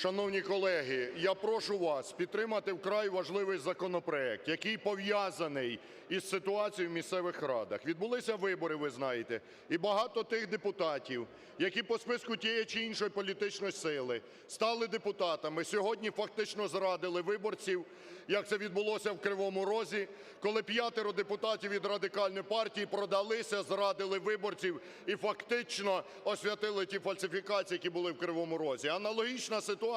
Шановні колеги, я прошу вас підтримати вкрай важливий законопроект, який пов'язаний із ситуацією в місцевих радах. Відбулися вибори, ви знаєте, і багато тих депутатів, які по списку тієї чи іншої політичної сили стали депутатами, сьогодні фактично зрадили виборців, як це відбулося в Кривому Розі, коли п'ятеро депутатів від Радикальної партії продалися, зрадили виборців і фактично освятили ті фальсифікації, які були в Кривому Розі. Аналогічна ситуація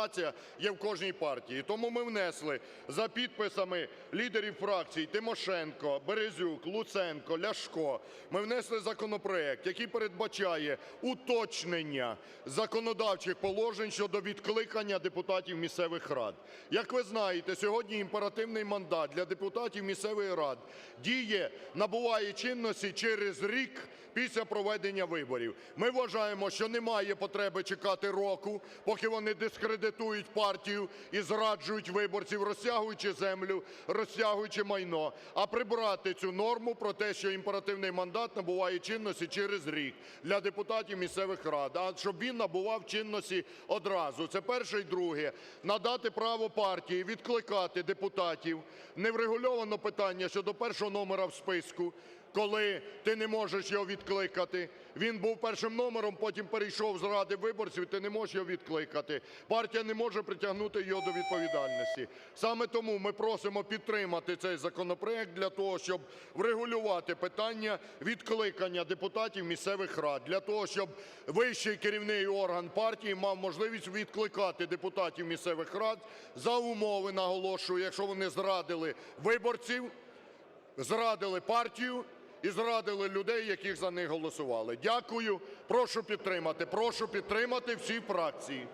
є в кожній партії. Тому ми внесли за підписами лідерів фракцій Тимошенко, Березюк, Луценко, Ляшко. Ми внесли законопроект, який передбачає уточнення законодавчих положень щодо відкликання депутатів місцевих рад. Як ви знаєте, сьогодні імперативний мандат для депутатів місцевих рад діє, набуває чинності через рік після проведення виборів. Ми вважаємо, що немає потреби чекати року, поки вони дискредитують партію і зраджують виборців, розтягуючи землю, розтягуючи майно, а прибрати цю норму про те, що імперативний мандат набуває чинності через рік для депутатів місцевих рад, а щоб він набував чинності одразу. Це перше. І друге – надати право партії відкликати депутатів. Не врегульовано питання щодо першого номера в списку, коли ти не можеш його відкликати. Він був першим номером, потім перейшов з ради виборців, ти не можеш його відкликати. Партія не може притягнути його до відповідальності. Саме тому ми просимо підтримати цей законопроект для того, щоб врегулювати питання відкликання депутатів місцевих рад, для того, щоб вищий керівний орган партії мав можливість відкликати депутатів місцевих рад за умови, наголошую, якщо вони зрадили виборців, зрадили партію і зрадили людей, яких за них голосували. Дякую. Прошу підтримати. Прошу підтримати всі фракції.